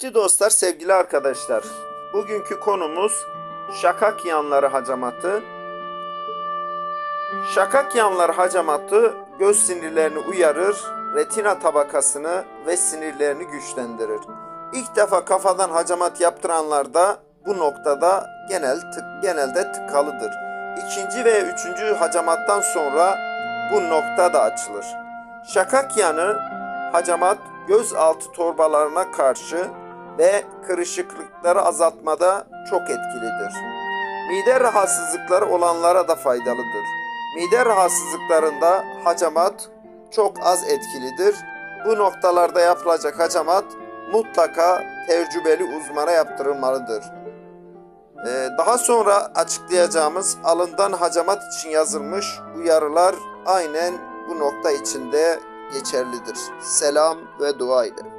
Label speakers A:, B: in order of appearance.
A: Sevgili dostlar, sevgili arkadaşlar. Bugünkü konumuz şakak yanları hacamatı. Şakak yanları hacamatı göz sinirlerini uyarır, retina tabakasını ve sinirlerini güçlendirir. İlk defa kafadan hacamat yaptıranlarda bu noktada genel tık, genelde tıkalıdır. İkinci ve üçüncü hacamattan sonra bu nokta da açılır. Şakak yanı hacamat göz altı torbalarına karşı ve kırışıklıkları azaltmada çok etkilidir. Mide rahatsızlıkları olanlara da faydalıdır. Mide rahatsızlıklarında hacamat çok az etkilidir. Bu noktalarda yapılacak hacamat mutlaka tecrübeli uzmana yaptırılmalıdır. Ee, daha sonra açıklayacağımız alından hacamat için yazılmış uyarılar aynen bu nokta içinde geçerlidir. Selam ve dua ile.